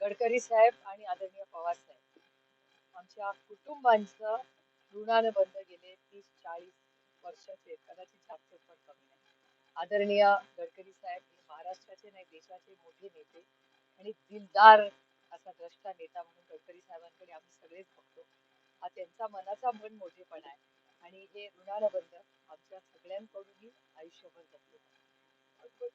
गडकरी साहेब आणि आदरणीय पवार साहेब. आमच्या कुटुंबांचं ऋणानं बंद गेले तीस चाळीस वर्षाचे. कदाचित जास्त पण कमी नाही. आदरणीय गडकरी साहेब हे महाराष्ट्राचे नाही देशाचे मोठे नेते आणि दिलदार असा द्रष्टा नेता म्हणून गडकरी साहेबांकडे आम्ही सगळेच बघतो. हा त्यांचा मनाचा मन मोठेपणा आहे. आणि हे ऋणानं बंद आमच्या सगळ्यांकडूनही आयुष्यभर जपले जाईल.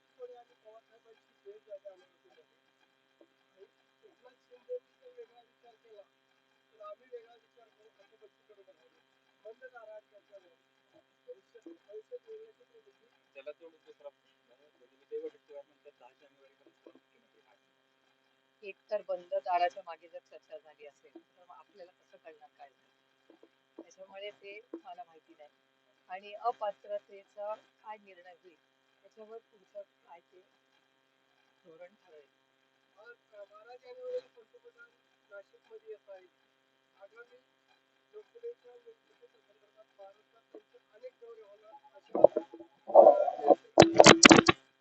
त्याला जोडून दुसरा प्रश्न म्हणजे दहा जानेवारीपर्यंत एक तर बंद दाराच्या मागे जर चर्चा झाली असेल तर मग आपल्याला कसं कळणार काय त्याच्यामुळे ते मला माहिती नाही आणि अपात्रतेचा काय निर्णय होईल त्याच्यावर पुढचं काय ते धोरण ठरेल. बारा जानेवारी पंतप्रधान नाशिकमध्ये येत आहेत. आगामी लोकसभेच्या निवडणुकीच्या संदर्भात महाराष्ट्रात त्यांचे अनेक दौरे होणार अशी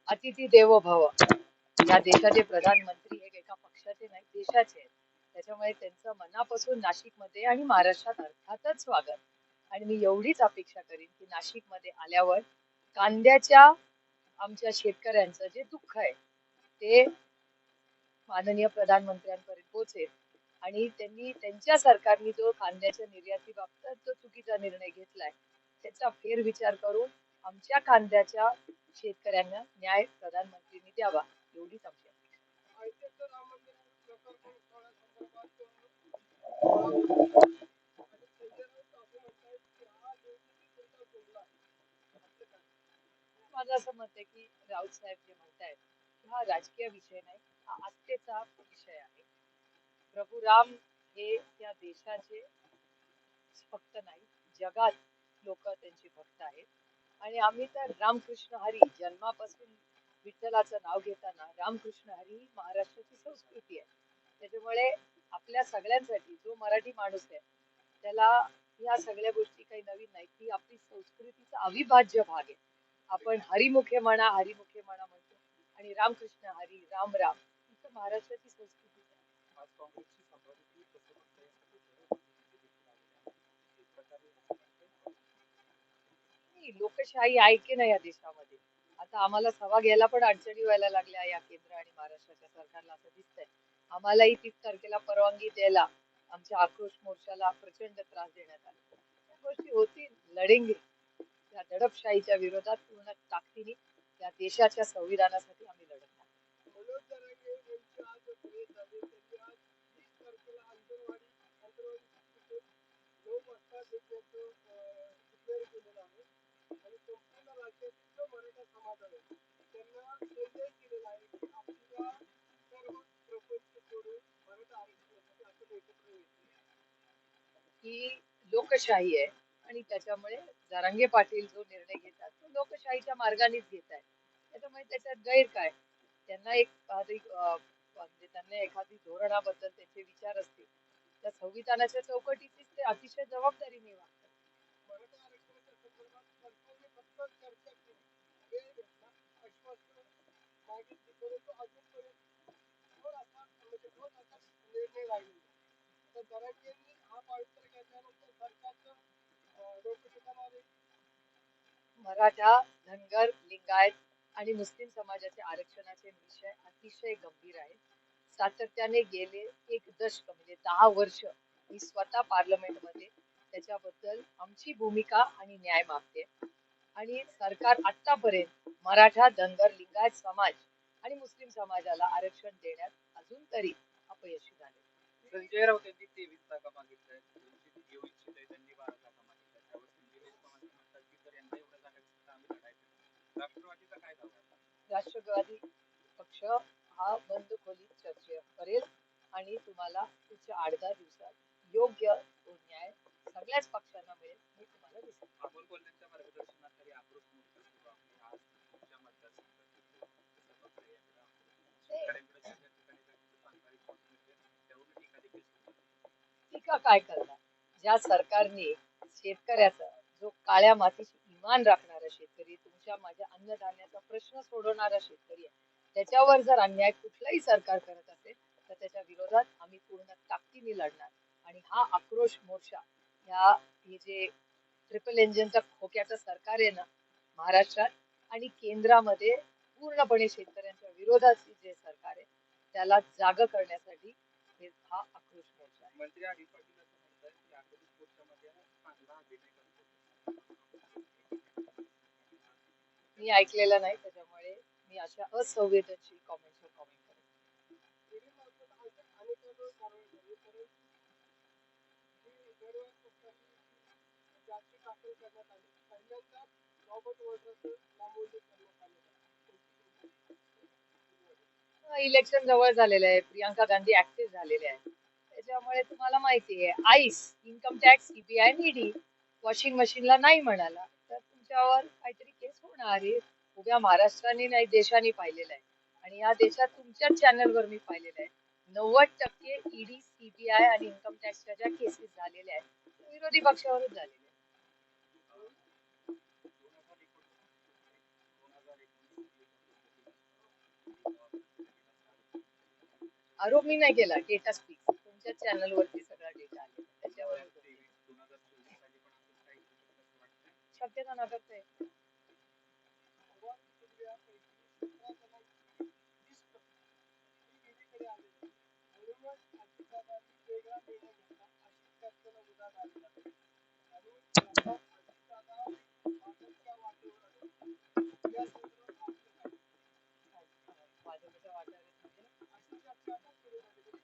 अतिथी देवो भव या देशाचे प्रधानमंत्री हे एका पक्षाचे नाही देशाचे आहेत. त्याच्यामुळे त्यांचं मनापासून नाशिकमध्ये आणि महाराष्ट्रात अर्थातच स्वागत. आणि मी एवढीच अपेक्षा करीन की नाशिकमध्ये आल्यावर कांद्याच्या आमच्या शेतकऱ्यांचं जे दुःख आहे ते माननीय प्रधानमंत्र्यांपर्यंत पोहोचेल. आणि त्यांनी त्यांच्या सरकारने जो कांद्याच्या निर्यातीबाबत जो चुकीचा निर्णय घेतलाय त्याचा फेरविचार करून आमच्या कांद्याच्या शेतकऱ्यांना न्याय प्रधानमंत्र्यांनी द्यावा एवढीच आमची अपेक्षा अयोध्येचं राम मंदिर प्रकल्प सोहळ्यासंदर्भात आणि संजय राऊत असं म्हणतायत की हा निवडणुकीपुरता जोडला आपलं काय माझं असं मत आहे की राऊत साहेब जे म्हणतायत हा राजकीय विषय नाही हा आस्थेचा विषय आहे. प्रभू राम हे त्या देशाचे फक्त नाही जगात लोक त्यांचे भक्त आहेत. आणि आम्ही तर रामकृष्ण हरी जन्मापासून विठ्ठलाचं नाव घेताना रामकृष्ण हरी ही महाराष्ट्राची संस्कृती आहे. त्याच्यामुळे आपल्या सगळ्यांसाठी जो मराठी माणूस आहे त्याला ह्या सगळ्या गोष्टी काही नवीन नाही ती आपली संस्कृतीचा अविभाज्य भाग आहे. आपण हरिमुखे म्हणा हरिमुखे म्हणा म्हणतो. आणि रामकृष्ण हरी राम राम. ही महाराष्ट्राची संस्कृती लोकशाही आहे की नाही या देशामध्ये? आता आम्हाला सभा घ्यायला पण अडचणी व्हायला लागल्या या केंद्र आणि महाराष्ट्राच्या सरकारला असं दिसतंय. आम्हालाही तीस तारखेला परवानगी द्यायला आमच्या आक्रोश मोर्चाला प्रचंड त्रास देण्यात आला. त्या गोष्टी होतील लढेंगे. या दडपशाहीच्या विरोधात पूर्ण ताकदीने या देशाच्या संविधानासाठी आम्ही लढत केलेलं आहे मराठा आहे की ही लोकशाही आहे. आणि त्याच्यामुळे जारांगे पाटील जो निर्णय घेतात तो लोकशाहीच्या मार्गानेच घेत आहे त्याच्यामुळे त्याच्यात गैर काय? त्यांना एक म्हणजे त्यांना एखादी धोरणाबद्दल त्यांचे विचार असतील त्या संविधानाच्या चौकटीची ते अतिशय जबाबदारीने वागतात. हा मराठा धनगर लिंगायत आणि मुस्लिम समाजाचे आरक्षणाचे विषय अतिशय गंभीर आहे सातत्याने गेले एक दशक म्हणजे दहा वर्ष मी स्वतः पार्लमेंटमध्ये त्याच्याबद्दल आमची भूमिका आणि न्याय मागते. आणि सरकार आतापर्यंत मराठा धनगर लिंगायत समाज आणि मुस्लिम समाजाला आरक्षण देण्यात अजून तरी अपयशी झाले. संजय राऊत यांनी तेवीस जागा मागितल्या आहेत त्यांची घेऊ इच्छित आहे त्यांनी बारा जागा मागितल्या त्यावर संजय देशपांडे म्हणतात की जर यांना एवढ्या जागा दिसतील तर आम्ही लढायचं राष्ट्रवादीचा काय दावा आहे राष्ट्रवादी पक्ष हा बंद खोलीत चर्चा करेल आणि तुम्हाला पुढच्या आठ दहा दिवसात योग्य न्याय सगळ्याच पक्षांना मिळेल हे तुम्हाला दिसेल अमोल कोल्ह्यांच्या तुमच्या आक्रोश? टीका आहे. टीका काय करणार ज्या सरकारने शेतकऱ्याचा जो काळ्या मातीशी इमान राखणारा माझ्या माझ्या अन्नधान्याचा प्रश्न सोडवणारा शेतकरी आहे. त्याच्यावर जर अन्याय कुठलाही सरकार करत असेल तर त्याच्या विरोधात आम्ही पूर्ण ताकदीने लढणार. आणि हा आक्रोश मोर्चा ह्या हे जे ट्रिपल इंजिनच्या खोक्याचं सरकार आहे ना महाराष्ट्रात आणि केंद्रामध्ये पूर्णपणे शेतकऱ्यांच्या विरोधात जे सरकार आहे त्याला जाग करण्यासाठी हे हा आक्रोश मोर्चा आहे. मंत्री मी ऐकलेलं नाही त्याच्यामुळे मी अशा असंवेदनशील कॉमेंट्सवर कॉमेंट इलेक्शन जवळ झालेलं आहे. प्रियांका गांधी ऍक्टिव्ह झालेले आहे. त्याच्यामुळे तुम्हाला माहिती आहे आईस इन्कम टॅक्स सीबीआय नीडी वॉशिंग मशीनला नाही म्हणाला तर तुमच्यावर काहीतरी आहे उभ्या महाराष्ट्राने नाही देशाने पाहिलेलं आहे. आणि या देशात तुमच्याच चॅनलवर मी पाहिलेलं आहे. नव्वद टक्के ईडी सीबीआय आणि इन्कम टॅक्सच्या ज्या केसेस झालेल्या आहेत विरोधी पक्षावरच झालेल्या आहेत. आरोप मी नाही केला डेटा स्पीक तुमच्या चॅनलवरती सगळा डेटा आलेला त्याच्यावर शक्यता हजार चोवीस साली पण असंच काही होऊ शकतं असं वाटतंय शक्यता नाकारता येते भगवान सूर्यापैकी सतरा जणांची लिस्ट ही ईडीकडे आलेली आहे. म्हणूनच अजितदादांनी वेगळा निर्णय घेतला अशी चर्चेला उधाण आलेला आहे. आणि आता अजितदादा भाजपच्या वाटेवर आहे. या संदर्भात आपलं काय? भाजपच्या वाट्यावर म्हणजे अशी चर्चा आता सुरू झाली आहे.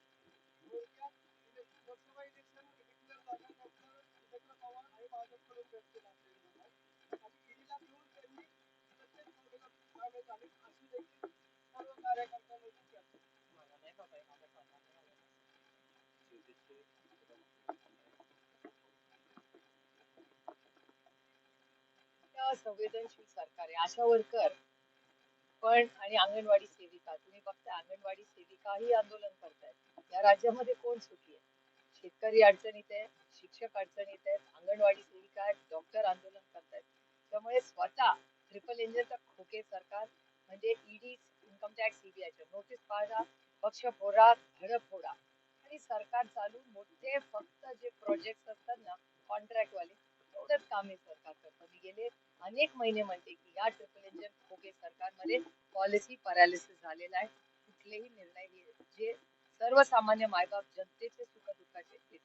थोडक्यात इले- लोकसभा इलेक्शन डिक्लेअर झाल्यानंतर सुभद्रा पवार आणि भाजपकडून व्यक्त लागलेले होतात आणि ईडीला घेऊन त्यांनी प्रत्येक सभेला सामील झाले अशी देखील सर्व कार्यकर्त्यांनी चर्चा मला नाही बाबा हे माझ्या कानावर नाही आलं. शिवसेनेचे त्या संवेदनशील सरकार आहे आशा वर्कर पण आणि अंगणवाडी सेविका तुम्ही बघता अंगणवाडी सेविकाही आंदोलन करतायत. या राज्यामध्ये कोण सुखी आहे? शेतकरी अडचणीत आहे शिक्षक अडचणीत आहेत अंगणवाडी सेविका आहेत डॉक्टर आंदोलन करतायत. त्यामुळे स्वतः ट्रिपल इंजिनचं खोके सरकार म्हणजे ईडी इन्कम टॅक्स सीबीआयच्या नोटीस पाडा पक्ष फोडा धडक फोडा. आणि सरकार चालू मोठे फक्त जे प्रोजेक्ट असतात ना कॉन्ट्रॅक्ट वाले तेवढंच काम हे सरकार करतं. मी गेले अनेक महिने म्हणते की या ट्रिपल इंजन खोके सरकारमध्ये पॉलिसी पॅरालिसिस झालेला आहे. कुठलेही निर्णय जे सर्वसामान्य मायबाप जनतेचे सुख दुःखाचे ते